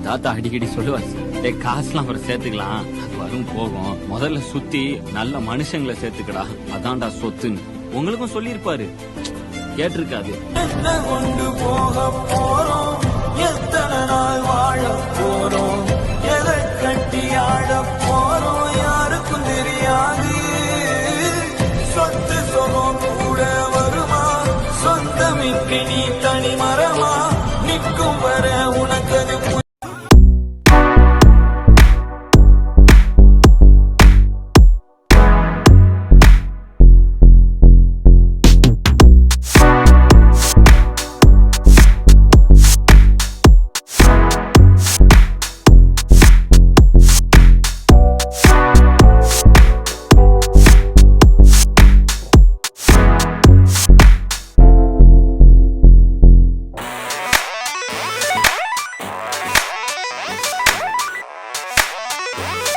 என் தாத்தா அடிக்கடி சொல்லுவார் டே காசுலாம் அப்புறம் சேர்த்துக்கலாம். அது வரும் போகும். முதல்ல சுத்தி நல்ல மனுஷங்களை சேர்த்துக்கடா. அதான்டா சொத்துன்னு. உங்களுக்கும் சொல்லியிருப்பாரு. கேட்டிருக்காது. என்ன கொண்டு போக போறோம்? எத்தனை நாள் வாழ போறோம்? எதை கட்டி ஆட போறோம்? யாருக்கும் தெரியாது. சொத்து சுகம் கூட வருமா? சொந்தமின்றி நீ தனி மரமா நிற்கும் வர Bye.